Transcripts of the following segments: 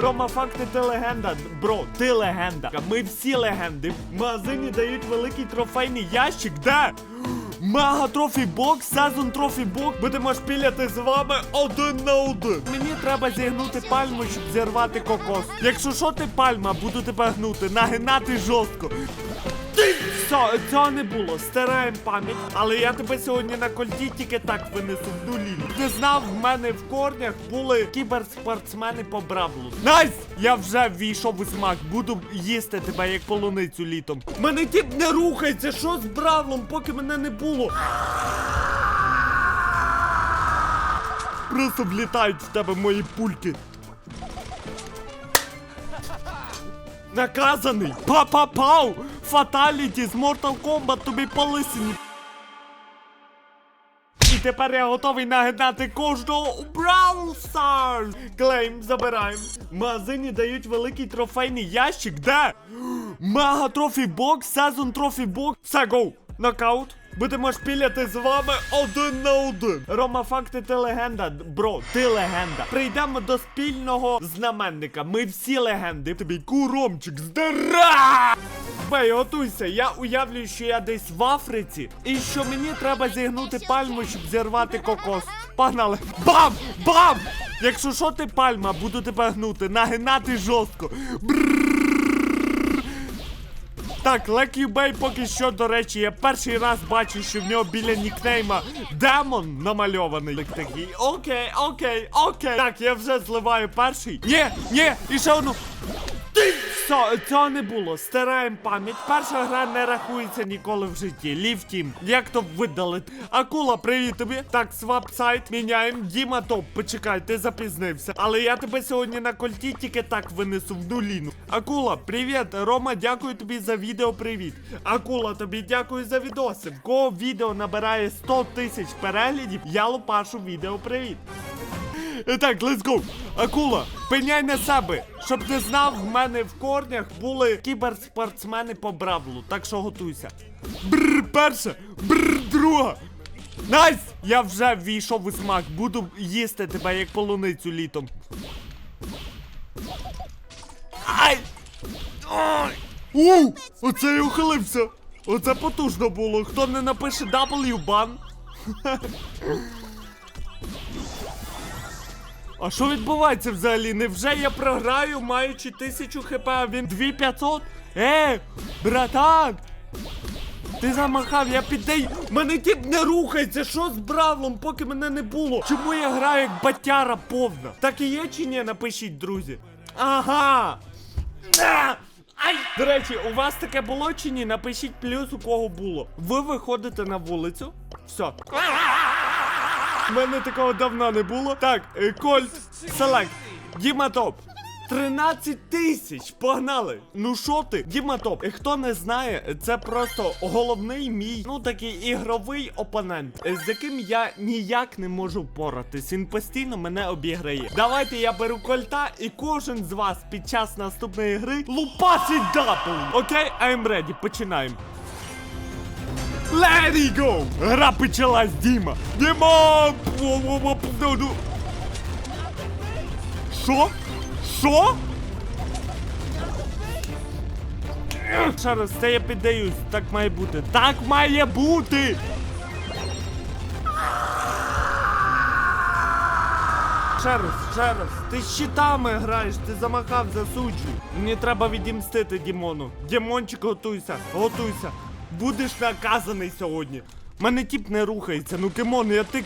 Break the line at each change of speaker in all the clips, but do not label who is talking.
Рома, факти ти легенда. Бро, ти легенда. Ми всі легенди. В магазині дають великий трофейний ящик. Де? Мега трофі бокс, сезон трофі бокс. Будемо шпіляти з вами один на один. Мені треба зігнути пальму, щоб зірвати кокос. Якщо що ти пальма, буду тебе гнути, нагинати жорстко. Ти все, цього не було. Стираємо пам'ять, але я тебе сьогодні на кольті тільки так винесу в нулі. Ти знав, в мене в корнях були кіберспортсмени по бравлу. Найс! Я вже ввійшов у смак. Буду їсти тебе як полуницю літом. Мене тіп не рухається. Що з бравлом, поки мене не було? Просто влітають в тебе мої пульки. Наказаний! Па-па-пау! Фаталіті з Mortal Kombat тобі по лисині. І тепер я готовий нагадати кожного у Brawl Stars! Клейм забираємо. В магазині дають великий трофейний ящик. Де? Мега трофі бокс, сезон трофі бокс. Все, гоу! Нокаут. Будемо шпіляти з вами один на один. Рома, факти ти легенда. Бро, ти легенда. Прийдемо до спільного знаменника. Ми всі легенди. Тобі куромчик здара! Бей, готуйся, я уявлюю, що я десь в Африці, і що мені треба зігнути пальму, щоб зірвати кокос. Погнали! Бам! Бам! Якщо що ти пальма, буду тебе гнути, нагинати жорстко. Так, Лекі Бей поки що, до речі, я перший раз бачу, що в нього біля нікнейма демон намальований. Так такий. Окей, окей, окей. Так, я вже зливаю перший. Ні, ні, і ще одну. Все, цього не було. Стираємо пам'ять. Перша гра не рахується ніколи в житті. Ліфтім. Як то видалити? Акула, привіт тобі. Так, свап сайт міняємо. Діма топ, почекай, ти запізнився. Але я тебе сьогодні на кольті тільки так винесу в нуліну. Акула, привіт. Рома, дякую тобі за відео. Привіт. Акула, тобі дякую за відоси. В кого відео набирає 100 тисяч переглядів, я лупашу відео привіт. І Так, let's go. Акула, пеняй на себе. Щоб ти знав, в мене в корнях були кіберспортсмени по бравлу, так що готуйся. Бррр, перша, бррр, друга. Найс! Я вже ввійшов у смак, буду їсти тебе як полуницю літом. Ай! Ой! У! Оце я ухилився! Оце потужно було. Хто не напише W бан? А що відбувається взагалі? Невже я програю, маючи тисячу хп, а він 2500? Е, братан! Ти замахав, я піддаю. Мене тіп не рухається. Що з бравлом, поки мене не було? Чому я граю як батяра повна? Так і є чи ні? Напишіть, друзі. Ага. А! Ай! До речі, у вас таке було чи ні? Напишіть плюс, у кого було. Ви виходите на вулицю. Все. У мене такого давно не було. Так, е, Кольт, селект, Діма топ. 13 тисяч! Погнали! Ну що ти? Діма топ. І хто не знає, це просто головний мій, ну такий ігровий опонент, е, з яким я ніяк не можу впоратись. Він постійно мене обіграє. Давайте я беру кольта, і кожен з вас під час наступної гри лупасить дапл. Окей, I'm ready, починаємо. Let it go! Гра почалась, Діма! Діма! Що? Що? Ще раз, це я піддаюсь, так має бути. Так має бути! Ще раз, ще раз. Ти з щитами граєш, ти замахав, засуджуй. Мені треба відімстити Дімону. Дімончик, готуйся, готуйся. Будеш наказаний сьогодні. Мене тіп не рухається, ну кимон, я тик.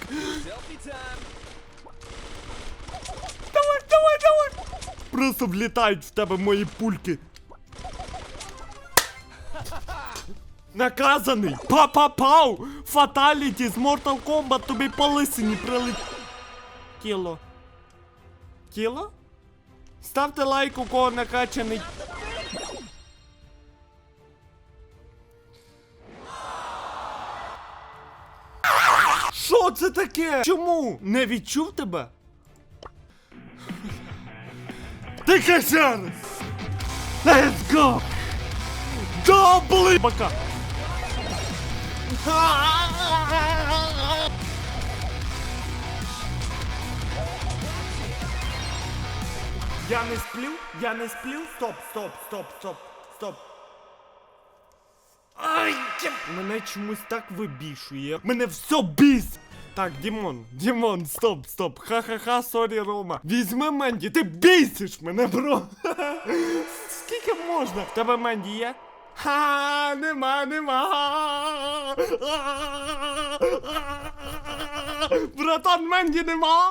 Давай, давай, давай! Просто влітають в тебе мої пульки. Наказаний! Па-па-пау! Фаталіті з Mortal Kombat тобі по лисині прилетіло. Тіло. Тіло? Ставте лайк, у кого накачаний. Що це таке? Чому? Не відчув тебе? Ще раз! Let's go! Добли! Пока! Я не сплю, я не сплю. Стоп, стоп, стоп, стоп, стоп. Ай, я- мене чомусь так вибішує. Мене все біс. Так, Дімон, Дімон, стоп, стоп. Ха-ха-ха, сорі, Рома. Візьми Менді, ти бісиш мене, бро. Скільки можна? В тебе Менді є? Ха, нема, нема. Братан, Менді нема.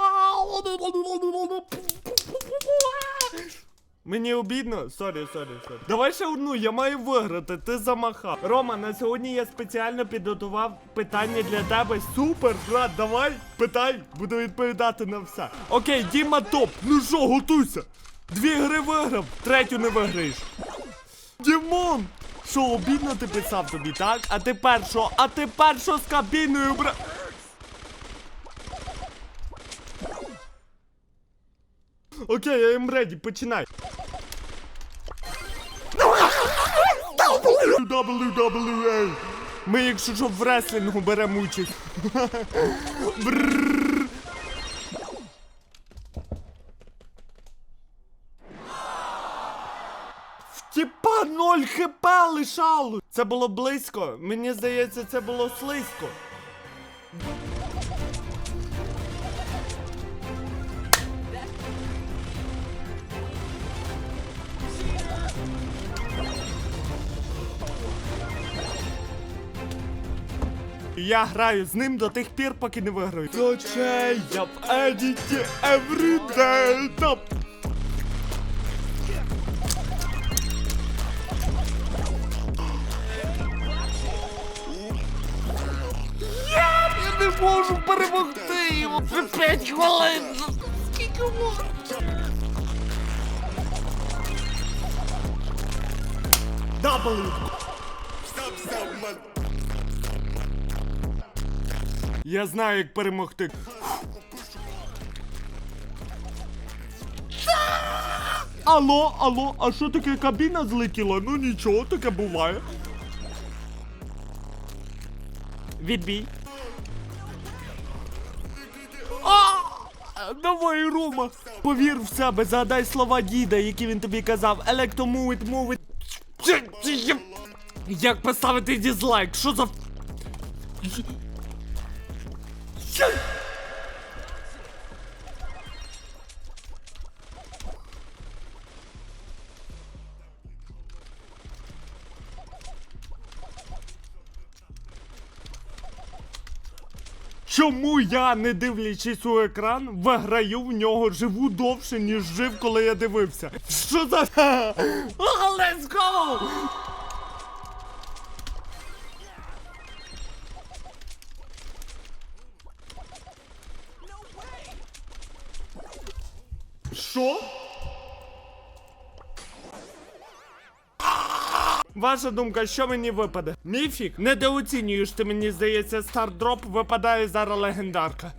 Мені обідно, сорі, сорі, сорі. Давай ще одну, я маю виграти, ти замахав. Рома, на сьогодні я спеціально підготував питання для тебе. Супер, брат, давай, питай, буду відповідати на все. Окей, Діма топ. Ну що, готуйся. Дві гри виграв, третю не виграєш. Дімон! Що, обідно ти писав тобі, так? А тепер що? А тепер що з кабіною, бра... Окей, я am ready, починай. WWE. Ми, якщо що, в реслінгу беремо участь. Тіпа 0 хп лишало. Це було близько. Мені здається, це було слизько. Я граю з ним до тих пір, поки не виграю. Зочей, я в едіті everyday топ. Я не можу перемогти його. Вже 5 хвилин. Скільки можна? W. Я знаю, як перемогти. Алло, алло, а що таке кабіна злетіла? Ну нічого, таке буває. Відбій. А! Давай, Рома! Повір в себе, загадай слова діда, які він тобі казав. Електомувить, мовить. Як поставити дізлайк? Що за. Чому я, не дивлячись у екран, виграю в нього живу довше, ніж жив, коли я дивився? Що за. Let's go! Що? Ваша думка, що мені випаде? Міфік? Недооцінюєш ти, мені здається, стардроп випадає зараз легендарка.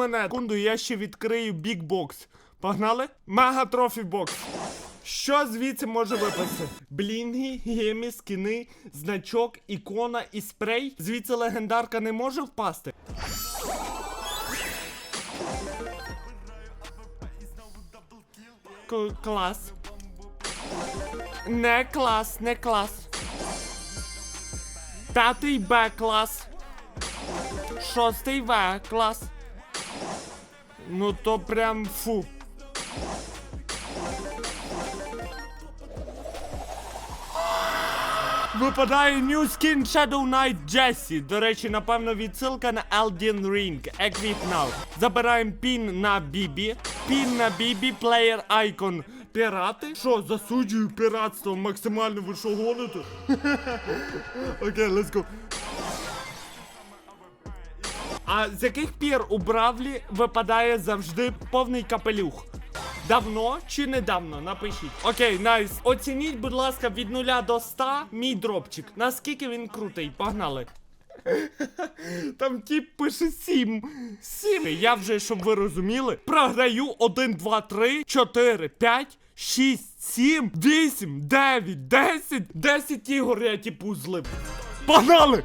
200 монет. Секунду, я ще відкрию бікбокс. Погнали? Мега трофі бокс. Що звідси може випасти? Блінги, гемі, скини, значок, ікона і спрей. Звідси легендарка не може впасти. К- клас. Не клас, не клас. П'ятий Б клас. Шостий В клас. Ну то прям фу. Випадає New Skin Shadow Knight Jesse. До речі, напевно, відсилка на Elden Ring. Equip Now. Забираємо пін на Бібі. Пін на Бібі, плеєр айкон. Пірати? Що, засуджую піратство максимально ви що гоните? Окей, let's go. А з яких пір у Бравлі випадає завжди повний капелюх? Давно чи недавно? Напишіть. Окей, найс. Оцініть, будь ласка, від 0 до 100 мій дропчик. Наскільки він крутий? Погнали. Там тіп пише 7. 7. Я вже, щоб ви розуміли, програю 1, 2, 3, 4, 5, 6, 7, 8, 9, 10. 10 ігор я типу злив. Погнали!